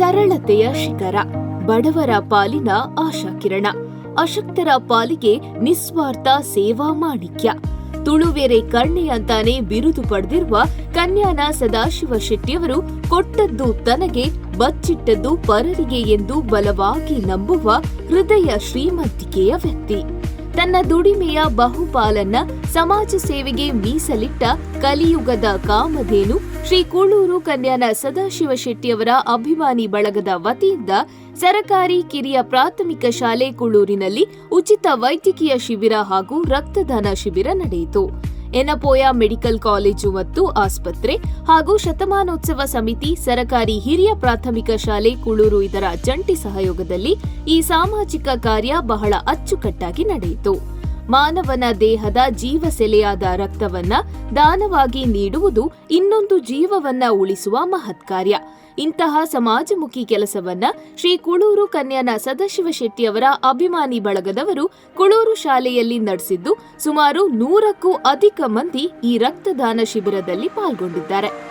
ಸರಳತೆಯ ಶಿಖರ, ಬಡವರ ಪಾಲಿನ ಆಶಾಕಿರಣ, ಅಶಕ್ತರ ಪಾಲಿಗೆ ನಿಸ್ವಾರ್ಥ ಸೇವಾ ಮಾಣಿಕ್ಯ. ತುಳುವೆರೆ ಕರ್ಣೆ ಅಂತಾನೆ ಬಿರುದು ಪಡೆದಿರುವ ಕನ್ಯಾನ ಸದಾಶಿವ ಶೆಟ್ಟಿಯವರು ಕೊಟ್ಟದ್ದು ತನಗೆ, ಬಚ್ಚಿಟ್ಟದ್ದು ಪರರಿಗೆ ಎಂದು ಬಲವಾಗಿ ನಂಬುವ ಹೃದಯ ಶ್ರೀಮಂತಿಕೆಯ ವ್ಯಕ್ತಿ. ತನ್ನ ದುಡಿಮೆಯ ಬಹುಪಾಲನ್ನ ಸಮಾಜ ಸೇವೆಗೆ ಮೀಸಲಿಟ್ಟ ಕಲಿಯುಗದ ಕಾಮಧೇನು ಶ್ರೀ ಕೂಳೂರು ಕನ್ಯಾನ ಸದಾಶಿವ ಶೆಟ್ಟಿಯವರ ಅಭಿಮಾನಿ ಬಳಗದ ವತಿಯಿಂದ ಸರಕಾರಿ ಕಿರಿಯ ಪ್ರಾಥಮಿಕ ಶಾಲೆ ಕುಳ್ಳೂರಿನಲ್ಲಿ ಉಚಿತ ವೈದ್ಯಕೀಯ ಶಿಬಿರ ಹಾಗೂ ರಕ್ತದಾನ ಶಿಬಿರ ನಡೆಯಿತು. ಎನಪೋಯ ಮೆಡಿಕಲ್ ಕಾಲೇಜು ಮತ್ತು ಆಸ್ಪತ್ರೆ ಹಾಗೂ ಶತಮಾನೋತ್ಸವ ಸಮಿತಿ, ಸರಕಾರಿ ಹಿರಿಯ ಪ್ರಾಥಮಿಕ ಶಾಲೆ, ಕುಳೂರು ಇದರ ಜಂಟಿ ಸಹಯೋಗದಲ್ಲಿ ಈ ಸಾಮಾಜಿಕ ಕಾರ್ಯ ಬಹಳ ಅಚ್ಚುಕಟ್ಟಾಗಿ ನಡೆಯಿತು. ಮಾನವನ ದೇಹದ ಜೀವಸೆಲೆಯಾದ ರಕ್ತವನ್ನ ದಾನವಾಗಿ ನೀಡುವುದು ಇನ್ನೊಂದು ಜೀವವನ್ನ ಉಳಿಸುವ ಮಹತ್ ಕಾರ್ಯ. ಇಂತಹ ಸಮಾಜಮುಖಿ ಕೆಲಸವನ್ನ ಶ್ರೀ ಕುಳೂರು ಕನ್ಯಾನ ಸದಾಶಿವ ಶೆಟ್ಟಿಯವರ ಅಭಿಮಾನಿ ಬಳಗದವರು ಕುಳೂರು ಶಾಲೆಯಲ್ಲಿ ನಡೆಸಿದ್ದು ಸುಮಾರು ನೂರಕ್ಕೂ ಅಧಿಕ ಮಂದಿ ಈ ರಕ್ತದಾನ ಶಿಬಿರದಲ್ಲಿ ಪಾಲ್ಗೊಂಡಿದ್ದಾರೆ.